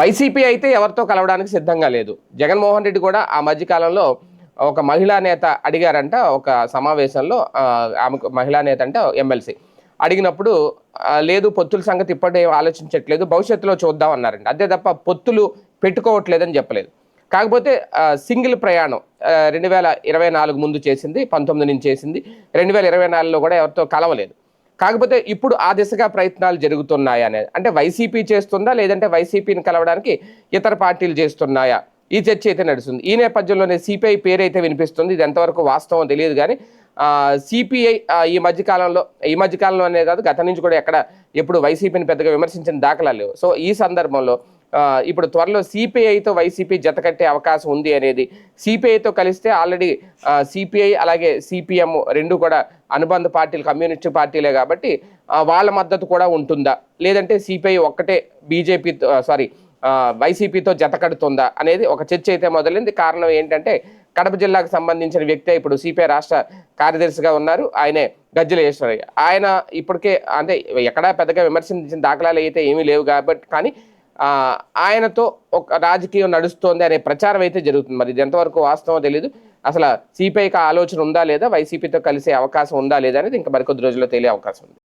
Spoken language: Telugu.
వైసీపీ అయితే ఎవరితో కలవడానికి సిద్ధంగా లేదు. జగన్మోహన్ రెడ్డి కూడా ఆ మధ్యకాలంలో ఒక మహిళా నేత అడిగారంట ఒక సమావేశంలో ఆమెకు మహిళా నేత అంటే ఎమ్మెల్సీ. అడిగినప్పుడు లేదు పొత్తుల సంగతి ఇప్పటి ఆలోచించట్లేదు భవిష్యత్తులో చూద్దాం అన్నారండి అంతే తప్ప పొత్తులు పెట్టుకోవట్లేదని చెప్పలేదు. కాకపోతే సింగిల్ ప్రయాణం రెండు వేల ఇరవై నాలుగు ముందు చేసింది పంతొమ్మిది నుంచి చేసింది రెండు వేల ఇరవై నాలుగులో కూడా ఎవరితో కలవలేదు. కాకపోతే ఇప్పుడు ఆ దిశగా ప్రయత్నాలు జరుగుతున్నాయా అనేది అంటే వైసీపీ చేస్తుందా లేదంటే వైసీపీని కలవడానికి ఇతర పార్టీలు చేస్తున్నాయా? ఈ చర్చ అయితే నడుస్తుంది. ఈ నేపథ్యంలోనే సిపిఐ పేరైతే వినిపిస్తుంది. ఇది ఎంతవరకు వాస్తవం తెలియదు కానీ సిపిఐ ఈ మధ్యకాలంలో ఈ మధ్యకాలంలో అనే కాదు గత నుంచి కూడా ఎక్కడ ఎప్పుడు వైసీపీని పెద్దగా విమర్శించిన దాఖలాలు లేవు. సో ఈ సందర్భంలో ఇప్పుడు త్వరలో సిపిఐతో వైసీపీ జత కట్టే అవకాశం ఉంది అనేది సిపిఐతో కలిస్తే ఆల్రెడీ సిపిఐ అలాగే సిపిఎం రెండు కూడా అనుబంధ పార్టీలు కమ్యూనిస్ట్ పార్టీలే కాబట్టి వాళ్ళ మద్దతు కూడా ఉంటుందా? లేదంటే సిపిఐ ఒక్కటే బీజేపీ సారీ వైసీపీతో జతకడుతుందా అనేది ఒక చర్చ అయితే మొదలైంది. కారణం ఏంటంటే కడప జిల్లాకు సంబంధించిన వ్యక్తే ఇప్పుడు సిపిఐ రాష్ట్ర కార్యదర్శిగా ఉన్నారు. ఆయనే గజ్జల ఈశ్వరయ్య ఆయన ఇప్పటికే అంటే ఎక్కడా పెద్దగా విమర్శించిన దాఖలాలు అయితే ఏమీ లేవు కాబట్టి కానీ ఆయనతో ఒక రాజకీయం నడుస్తోంది అనే ప్రచారం అయితే జరుగుతుంది. మరి ఇది ఎంతవరకు వాస్తవం తెలియదు అసలు సిపిఐకి ఆలోచన ఉందా లేదా? వైసీపీతో కలిసే అవకాశం ఉందా లేదా అనేది ఇంకా మరికొద్ది రోజుల్లో తెలియ అవకాశం ఉంది.